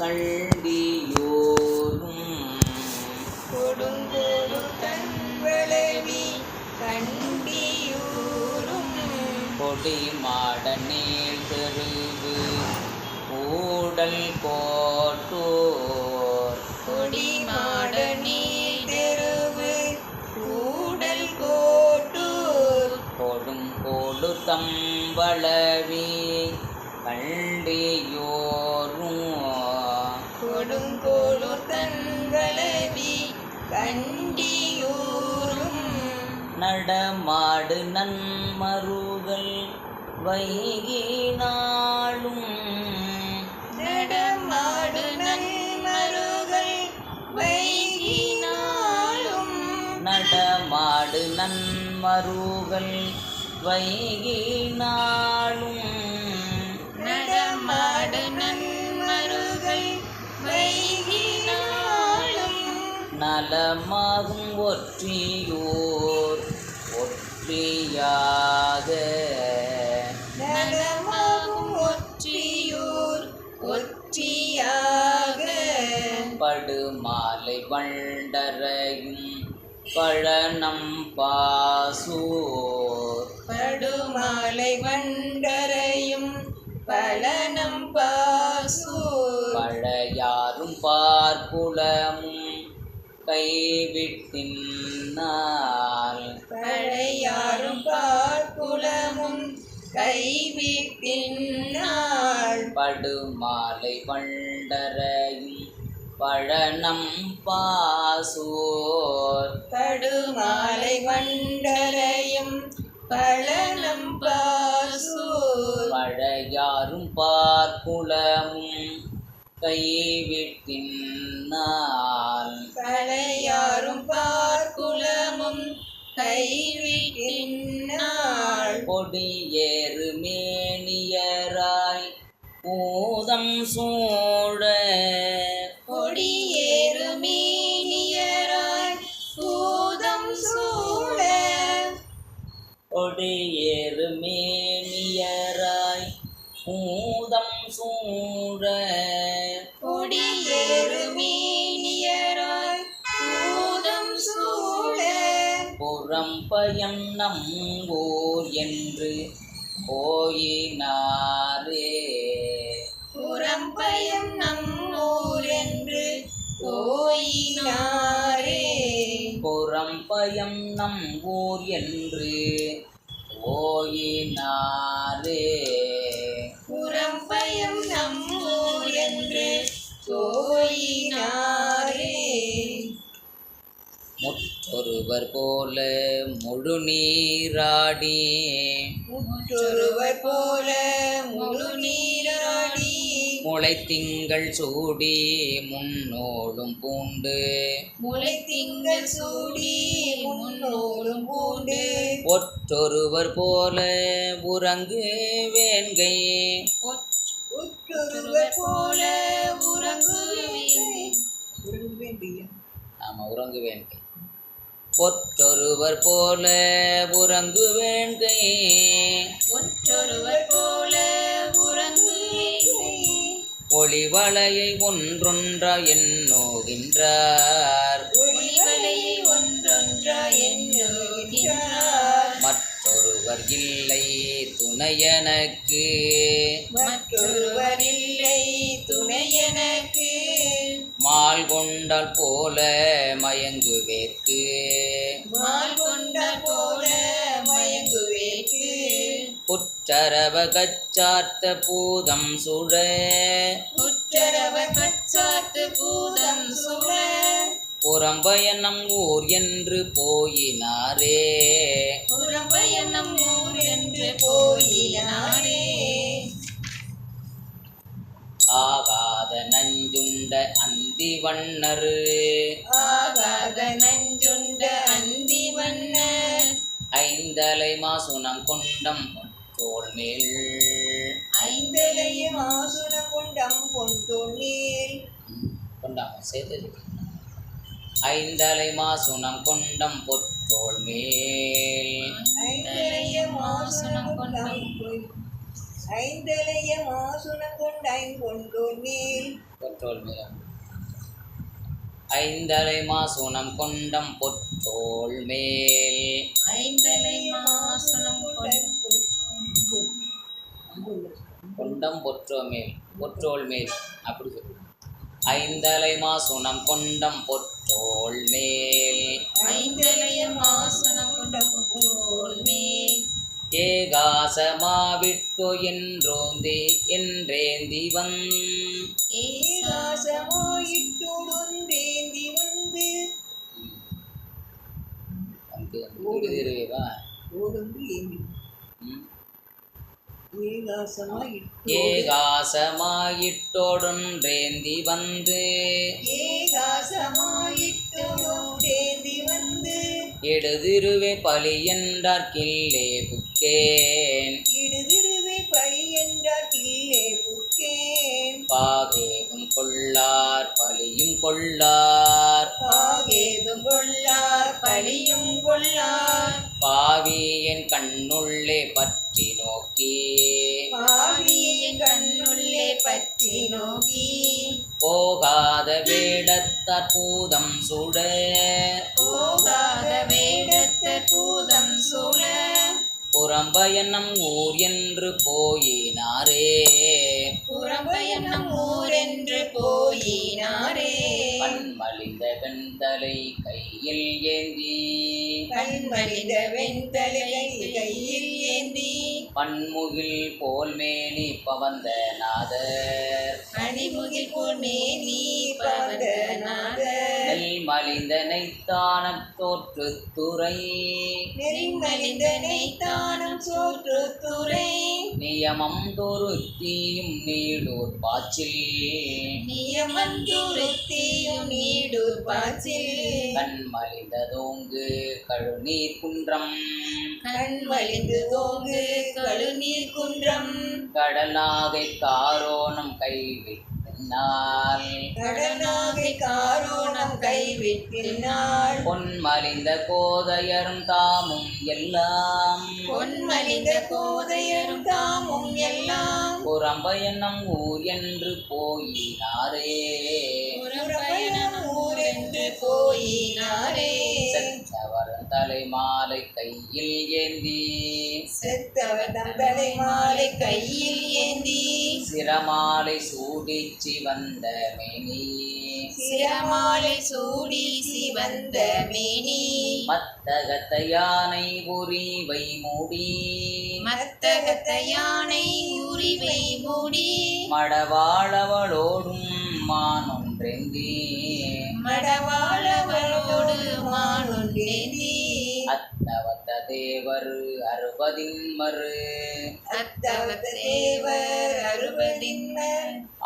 கண்டியோரும். கொடுங்கோடு தன்வளவி கண்டியூரும் கொடி மாட நீள் தெருவு ஊடல் கோட்டோர். கொடி மாட நீர் தெருவு கூடல் கோட்டூர். கொடும் கோடு தம்பளவி கண்டியோரும். நன்மருகள் வைகினாளும் நடமாடு நன்மருகள் வைகினாலும் நடமாடு நன்மருகள் வைகினாளும் நடமாடு நன்மருகள் வைகினாலும் நலமாகும் ஒற்றியோர் ஒற்றியாக ஒற்றியூர் ஒற்றியாக. படுமாலை வண்டரையும் பழனம் பாசூர். படுமாலை வண்டரையும் பழனம் பாசூர். பழையாரும் பார்ப்புலமும் கைவிட்டினால் கைவிட்டினாள் படுமாலை வண்டரையும் பழனம் பாசூர். படுமாலை வண்டரையும் பழனம் பாசூர். பழையாரும் பார்ப்புலமும் கைவிட்டினால் பழையாரும் பார்க்குலமும் கைவிட்டினாள் கொடியேறு மேனியராய் பூதம் சூழ கொடியேறு மீனியராய் பூதம் சூழ கொடியேறு மேனியராய் பூதம் சூழ கொடியேறு மீனியராய் பூதம் சூழ புறம்பயம் நம்பூர். என்று போயினாரே. புறம்பயம் நம்மூர் என்று போயினாரே. புறம்பயம் நம்பூர் என்று போயினாரே. முற்றொருவர் போல முழு நீராடி. முற்றொருவர் போல முழு நீராடி. முளைத்திங்கள் சூடி முன்னோடும் பூண்டு. முளை திங்கள் சூடி முன்னோடும் பூண்டு. ஒற்றொருவர் போல உறங்கு வேண்கை உற்றொருவர் போல உறங்குவேன் ஆமா உறங்கு வேண்கை ஒற்றொருவர் போல உறங்கு வேண்கை ஒற்றொருவர் போல உறங்குவேன் ஒளிவளையை ஒன்றொன்றா எண்ணோகின்றார். ஒளிவலையை ஒன்றொன்றா எண்ணுகின்றார். மற்றொருவர் இல்லை துணையனக்கு. மற்றொருவர் இல்லை துணை எனக்கு மால் கொண்டால் போல மயங்குவேற்கு. மால் கொண்டார் போல மயங்குவேக்கு புற்றரவ கச்சார்த்த பூதம் சுழ. உற்றரவ கச்சாத்து பூதம் சுழ. புறம்பயணம் ஊர் என்று போயினாரே. புறம்பயணம் ஊர் என்று போயினாரே. ஆகாத நஞ்சுண்ட அந்தி வண்ணரு நஞ்சுண்ட அந்தி வண்ண ஐந்தலை மாசுனம் கொண்டம் தோல் மேல். ஐந்தலையும் ஆசுன கொண்டம் பொன்தொன்னீர் கொண்டாம சேர்த்து ஐந்தலை மாசுனம் கொண்டம் பொற்றோள் மேல். ஐந்தலைய மாசுன கொண்டம் ஐந்தலைய மாசுன கொண்டாய் கொண்டொன்னீர் பொற்றோல் மேல். ஐந்தலை மாசுனம் கொண்டம் பொற்றோள் மேல். ஐந்தலை மாசுனம் கொண்டம் பொற்றோ மேல். பொற்றோள் மேல். அப்படி சொல்லு. ஐந்தலை மாசுனம் கொண்டம் பொற்றோள் மேல். ஐந்தலைய மாசுனம் கொண்ட புற்றோள் மேல். ஏகாசமாவிட்டு என்றோந்தி என்றேந்தி வந் ஏகாசமாயிட்டுடொன்றேந்தி வந்து ஏகாசமாயிட்டோடொன்றேந்தி வந்து ஏகாசமாயிட்டுடொன்றேந்தி வந்து எடுதிருவே பலி என்றார் கில்லே புக்கேன். இடுதிருவை பழி என்றார் கிள்ளே புக்கேன். பாகேகும் கொள்ளார் பலியும் கொள்ளார். பாகேதும் கொள்ளார் பழியும் கொள்ளார். பாவி என் கண்ணுள்ளே பற்றி நோக்கி. பாவியின் கண்ணுள்ளே பற்றி நோக்கி. போகாத வேடத்தார் பூதம் சுட போகாத வேடத்த பூதம் சூழ. புறம்பயணம் ஊர் என்று போயினாரே. புறம்பயணம் ஊரென்று போயினாரே. பன்மலிந்த வெண்தலை கையில் ஏந்தி. கண்மலிந்த வெண்தலை கையில் ஏந்தி பன்முகில் போல் மேனி பவந்த நாதர். அணிமுகில் போல் மேனி பவதநாதர் நெல் மலிந்த நெய்த்தான தோற்று துறை. நெறிமலிந்த நெய்த்தானம் சோற்று துறை. நியமம் தொருத்தியும் நீடூர் பாச்சில் நியமந்துருத்தியும் நீடூர் பாச்சில் கண் மலிந்ததோங்கு கழுநீர் குன்றம் கண்மலிந்து தோங்கு கழுநீர் குன்றம் கடலாகை காரோணம் கைவிட்டால் கடனாகை காரோணம் கைவிட்டினாள். பொன்மலிந்த கோதையரும் தாமும் எல்லாம். பொன்மலிந்த கோதையரும் தாமும் எல்லாம். புறம்பயணம் ஊர் என்று போயினாரே. புறப்பயணம் ஊரென்று போயினாரே. செத்தவர் தலை மாலை கையில் ஏந்தி. செத்தவர் தந்தலை மாலை கையில் ஏந்தி. சிரமாலை சூடிச்சி வந்த மேனி. சிரமாலை சூடி சிவந்த மேனி. மத்தகத்த யானை உரிவை மூடி. மத்தகத்த யானை உரிவை மூடி. மடவாழவளோடும் மானொன்றெந்தி மடவாளவளோடு மானொன்றேந்தி அத்தவத்த தேவர் அறுபதின் மறு அத்தவத்த தேவர் அறுபதின்னர் ஆறு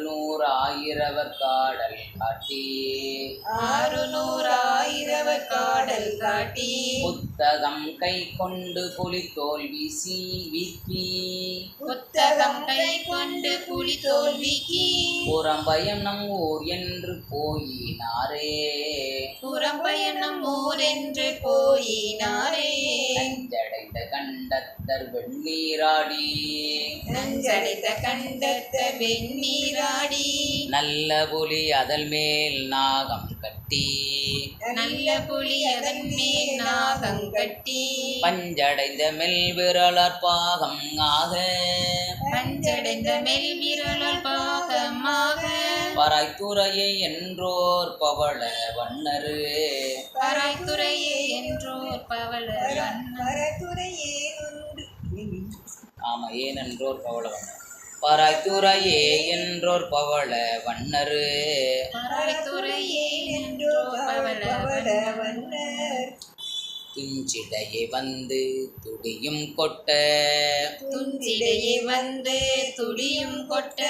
நூறு ஆயிரவர் காடல் காட்டி. ஆறு நூறாயிரவர் காடல் காட்டி. புத்தகம் கை கொண்டு புலித்தோல் வீசி வீக்கி. புத்தகம் கை கொண்டு புலி தோல்விக்கு புறம்பயம் நம் ஊர் என்று போயினாரே. புறம்பயணம் ஊரென்று போயினாரே. நஞ்சடைந்த கண்டத்தர் வெண்ணீராடி. நஞ்சடைத்த கண்டத்த வெண்ணீராடி நல்ல புலி அதல் மேல் நாகம் கட்டி. நல்ல புலி அதன் மேல் நாகம் கட்டி. பஞ்சடைந்த மெல் விரலர் பாகம் ஆக. பஞ்சடைந்த மெல் விரலால் பாகமாக பராய்த்துறையை என்றோர் பவள வண்ணரு பராய்த்துறையே என்றோர் பவள ஆமா ஏனென்றோர் பவள வண்ணர் பராய்த்துறையே என்றோர் பவள வண்ணரு. துஞ்சிடையே வந்து துடியும் கொட்ட. துஞ்சிடையே வந்து துடியும் கொட்ட.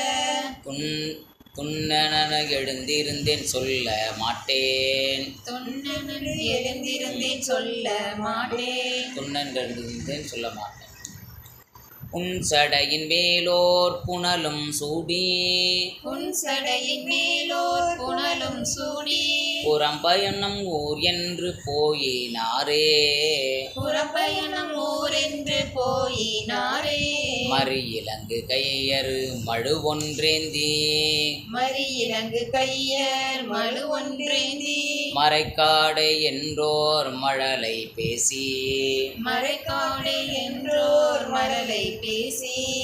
துன் துண்ணன எழுந்திருந்தேன் சொல்ல மாட்டேன். தொன்னன் எழுந்திருந்தேன் சொல்ல மாட்டேன். துண்ணன் எழுந்திருந்தேன் சொல்ல மாட்டேன். உன் சடையின் மேலோர் புனலும் சூடி. உன் சடையின் மேலோர் புனலும் சூடி. புறம்பயணம் ஊர் என்று போயினாரே. புறப்பயணம் ஊரென்று போயினாரே. மறி இலங்கு கையறு மழு ஒன்றேந்தி. மறி இலங்கு கையர் மழு ஒன்றேந்தி. மறைக்காடை என்றோர் மழலை பேசி. மறைக்காடை என்றோர் மரலை பேசி.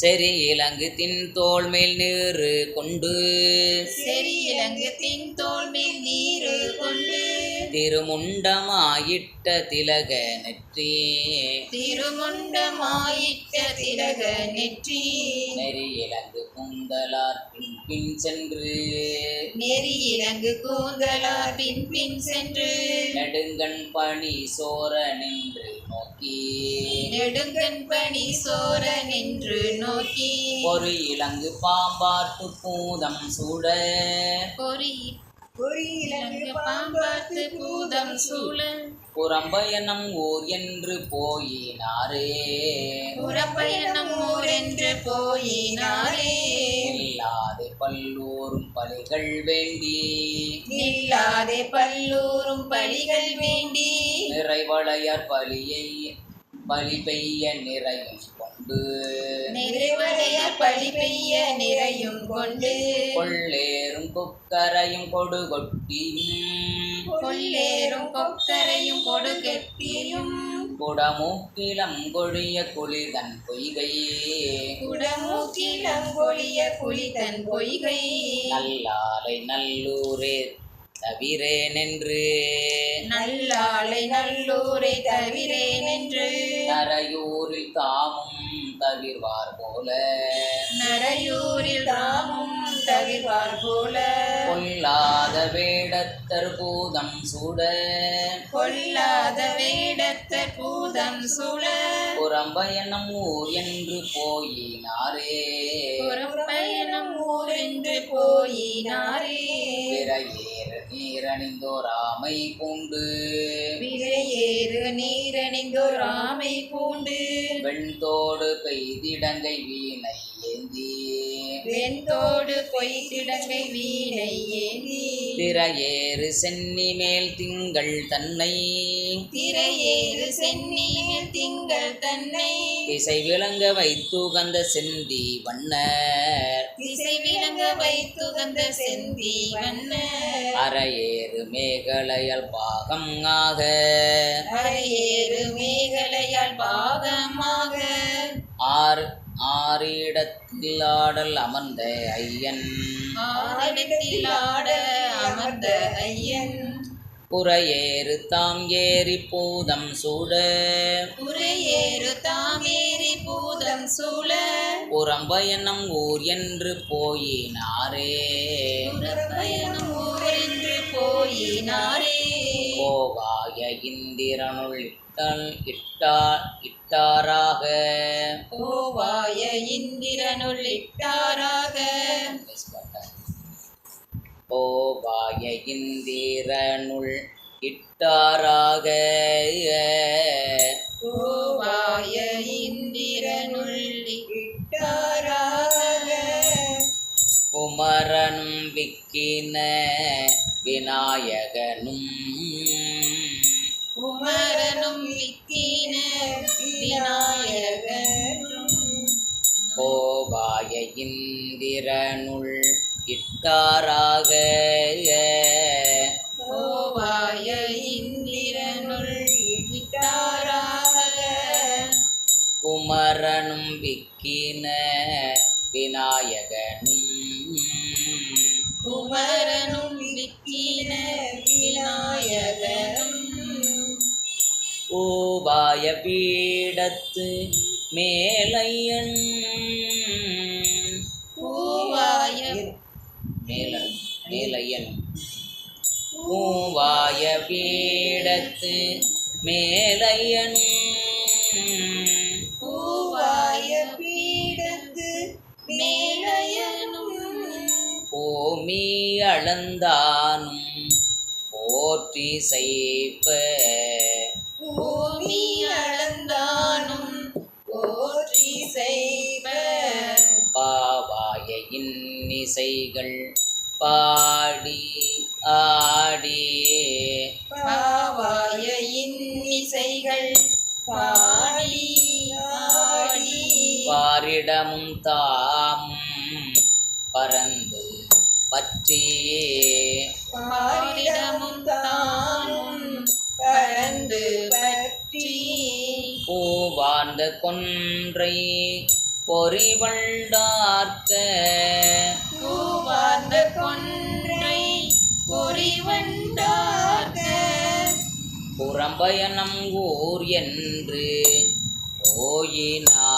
செறி இலங்கு தின் தோள் மேல் நீரு கொண்டு. செறி இலங்கு தின் தோல் மேல் நீரு கொண்டு. திருமுண்டமாயிட்ட திலக நெற்றி. திருமுண்டமாயிட்ட திலக நெற்றி. நெறி இலங்கு குந்தலார் பின் பின் சென்று. நெறி இலங்கு கூந்தலார் பின் பின் சென்று. நெடுங்கண் பணி சோர நின்று நோக்கி. நெடுங்கண் பணி சோர நின்று நோக்கி. ஒரு இலங்கு பாம்பாட்டு பூதம் சூட. பாம்பாத்து பூதம் சூழ. புறம்பயணம் ஊர் என்று போயினாரே. புறப்பயணம் ஊரென்று போயினாரே. இல்லாது பல்லூரும் பலிகள் வேண்டி. நில்லாதே பல்லூரும் பலிகள் வேண்டி. நிறைவளையர் பலியை பலி பெய்ய நிறையும் நிறைவடைய பழி பெய்ய நிறையும் கொண்டு. கொள்ளேறும் கொக்கரையும் கொடு கொட்டியும். கொள்ளேறும் கொக்கரையும் கொடுகெட்டியும் குடமூக்கிலம் கொழிய குளிதன் பொய்கை. குடமூக்கிலங்கொழிய குளிதன் பொய்கை. நல்லாலை நல்லூரே தவிரேனென்று. நல்லாளை நல்லூரை தவிரேன் என்று நரையூரில் தாமும் தவிர்வார் போல நரையூரில் தாமும் தவிர்வார் போல பொல்லாத வேடத்தர் பூதம் சூட. கொல்லாத வேடத்த பூதம் சூழ புறம்பயணம் ஊர் என்று போயினாரே. புறப்பயணம் ஊரென்று போயினாரே. பிறையேறு நீரணிந்தோராமை பூண்டு. விரையேறு நீரணிந்தோர் ஆமை பூண்டு. வெண்தோடு பெய்திடங்கை வீணை ஏந்தி வெண்தோடு பொய்திடங்கை வீணை ஏந்தி திரையேறு சென்னி மேல் திங்கள் தன்னை. திரையேறு சென்னியில் திங்கள் தன்னை. திசை விளங்க வைத்துகந்த செந்தி வண்ணர். திசை விளங்க வைத்துகந்த செந்தி வண்ண அரையேறு மேகலையல் பாகம் ஆக. அரையேறு மேகலையால் பாகமாக ஆறு ஆறிடத்தில் ஆடல் அமர்ந்த ஐயன். ஆரடத்தில் ஆட அமர்ந்த ஐயன். புறையேறு தாம் ஏறி பூதம் சூட புறையேறு தாமேரி பூதம் சூழ. புறம்பயணம் ஊர் என்று போயினாரே. புறப்பயணம் ஊரென்று போயினாரே. கோவாய இந்திரனுள் இட்டல் இட்டா இட்டாராக. கோவாய இந்திரனுள் இட்டாராக. கோவாய இந்திரனுள் இட்டாராக. குமரனும் விக்கின விநாயகனும். குமரனும் விக்கின விநாயகனும். கோவாய பீடத்து மேலையன். பூவாய மேலன் மேலையன். பூவாய பீடத்து மேலையன் பூமி அளந்தானும் போற்றி செய்ப்ப பூமி அளந்தானும் போற்றி செய்வ பாவாய இன்னிசைகள் பாடி ஆடி. பாவாய இன்னிசைகள் பாடி ஆடி. பாரிடமும் தாம் பரன் பற்றி பாரிடமும் தானும் பறந்து பற்றி பூவார்ந்த கொன்றை பொறிவண்டார்க்க பூவார்ந்த கொன்றை பொறிவண்டார்க புறம்பயணம் ஊர் என்று போயினார்